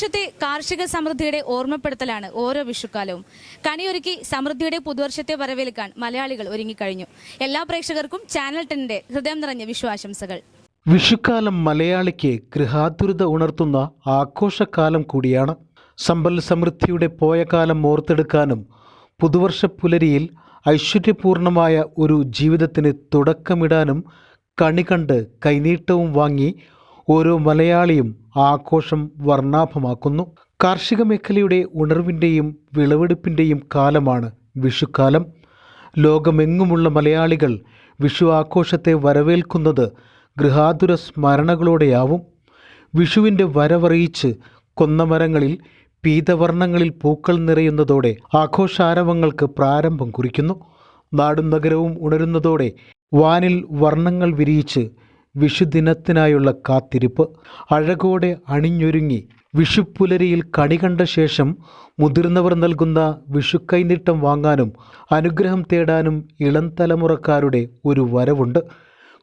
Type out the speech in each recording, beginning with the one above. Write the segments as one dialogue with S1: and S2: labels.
S1: പുതുവർഷത്തെ കാർഷിക സമൃദ്ധിയുടെ ഓർമ്മപ്പെടുത്തലാണ് ഓരോ വിഷുക്കാലവും. കണിയൊരുക്കി സമൃദ്ധിയുടെ പുതുവർഷത്തെ വരവേൽക്കാൻ മലയാളികൾ ഒരുങ്ങിക്കഴിഞ്ഞു. എല്ലാ പ്രേക്ഷകർക്കും ചാനൽ ടെന്നിന്റെ ഹൃദയം നിറഞ്ഞ വിഷുവാശംസകൾ
S2: വിഷുക്കാലം മലയാളിക്ക് ഗൃഹാതുരത ഉണർത്തുന്ന ആഘോഷക്കാലം കൂടിയാണ്. സമ്പൽ സമൃദ്ധിയുടെ പോയ കാലം ഓർത്തെടുക്കാനും പുതുവർഷ പുലരിയിൽ ഐശ്വര്യപൂർണമായ ഒരു ജീവിതത്തിന് തുടക്കമിടാനും കണി കണ്ട് കൈനീട്ടവും വാങ്ങി ഓരോ മലയാളിയും ആഘോഷം വർണാഭമാക്കുന്നു. കാർഷിക മേഖലയുടെ ഉണർവിന്റെയും വിളവെടുപ്പിന്റെയും കാലമാണ് വിഷുക്കാലം. ലോകമെങ്ങുമുള്ള മലയാളികൾ വിഷു ആഘോഷത്തെ വരവേൽക്കുന്നത് ഗൃഹാതുര സ്മരണകളോടെയാവും. വിഷുവിന്റെ വരവറിയിച്ച് കൊന്നമരങ്ങളിൽ പീതവർണങ്ങളിൽ പൂക്കൾ നിറയുന്നതോടെ ആഘോഷാരവങ്ങൾക്ക് പ്രാരംഭം കുറിക്കുന്നു. നാടും നഗരവും ഉണരുന്നതോടെ വാനിൽ വർണങ്ങൾ വിരിയിച്ച് വിഷുദിനത്തിനായുള്ള കാത്തിരിപ്പ്. അഴകോടെ അണിഞ്ഞൊരുങ്ങി വിഷുപ്പുലരിയിൽ കണി കണ്ട ശേഷം മുതിർന്നവർ നൽകുന്ന വിഷുക്കൈനീട്ടം വാങ്ങാനും അനുഗ്രഹം തേടാനും ഇളം തലമുറക്കാരുടെ ഒരു വരവുണ്ട്.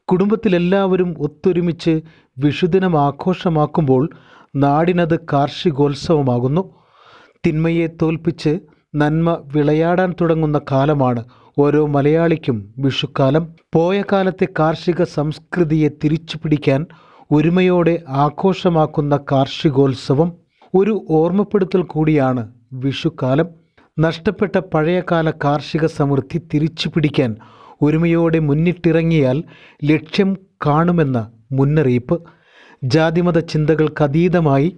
S2: കുടുംബത്തിലെല്ലാവരും ഒത്തൊരുമിച്ച് വിഷുദിനം ആഘോഷമാക്കുമ്പോൾ നാടിനത് കാർഷികോത്സവമാകുന്നു. തിന്മയെ തോൽപ്പിച്ച് നന്മ വിളയാടാൻ തുടങ്ങുന്ന കാലമാണ് ഓരോ മലയാളിക്കും വിഷുക്കാലം പോയ കാലത്തെ കാർഷിക സംസ്കൃതിയെ തിരിച്ചു പിടിക്കാൻ ഒരുമയോടെ ആഘോഷമാക്കുന്ന കാർഷികോത്സവം ഒരു ഓർമ്മപ്പെടുത്തൽ കൂടിയാണ് വിഷുക്കാലം. നഷ്ടപ്പെട്ട പഴയകാല കാർഷിക സമൃദ്ധി തിരിച്ചു പിടിക്കാൻ ഒരുമയോടെ മുന്നിട്ടിറങ്ങിയാൽ ലക്ഷ്യം കാണുമെന്ന മുന്നറിയിപ്പ്. ജാതിമത ചിന്തകൾക്ക് അതീതമായി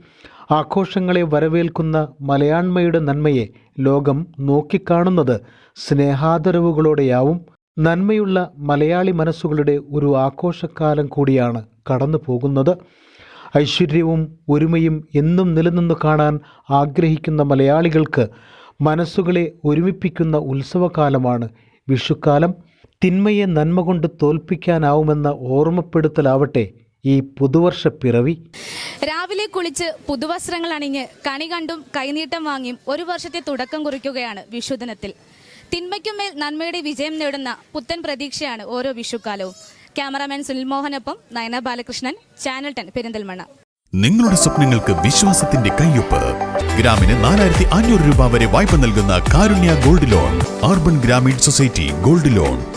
S2: ആഘോഷങ്ങളെ വരവേൽക്കുന്ന മലയാണ്മയുടെ നന്മയെ ലോകം നോക്കിക്കാണുന്നത് സ്നേഹാദരവുകളോടെയാവും. നന്മയുള്ള മലയാളി മനസ്സുകളുടെ ഒരു ആഘോഷക്കാലം കൂടിയാണ് കടന്നു പോകുന്നത് ഐശ്വര്യവും ഒരുമയും എന്നും നിലനിന്നു കാണാൻ ആഗ്രഹിക്കുന്ന മലയാളികൾക്ക് മനസ്സുകളെ ഒരുമിപ്പിക്കുന്ന ഉത്സവകാലമാണ് വിഷുക്കാലം. തിന്മയെ നന്മ കൊണ്ട് തോൽപ്പിക്കാനാവുമെന്ന ഓർമ്മപ്പെടുത്തലാവട്ടെ. ഈ പുതുവർഷ പിറവി?
S1: രാവിലെ കുളിച്ച് പുതുവസ്ത്രങ്ങൾ അണിഞ്ഞ് കണി കണ്ടും കൈനീട്ടം വാങ്ങിയും ഒരു വർഷത്തെ തുടക്കം കുറിക്കുകയാണ് വിഷുദിനത്തിൽ. തിന്മയ്ക്കുമേൽ നന്മയുടെ വിജയം നേടുന്ന പുത്തൻ പ്രതീക്ഷയാണ് ഓരോ വിഷുക്കാലവും. ക്യാമറാമാൻ സുനിൽ മോഹനൊപ്പം നയന ബാലകൃഷ്ണൻ ചാനൽ ടെൻ പെരിന്തൽമണ്ണ.
S3: നിങ്ങളുടെ സ്വപ്നങ്ങൾക്ക് വിശ്വാസത്തിന്റെ കയ്യൊപ്പ്. ഗ്രാമിന് നാലായിരത്തി അഞ്ഞൂറ് രൂപ വരെ വായ്പ നൽകുന്ന Karunya gold loan urban Grameen society gold loan.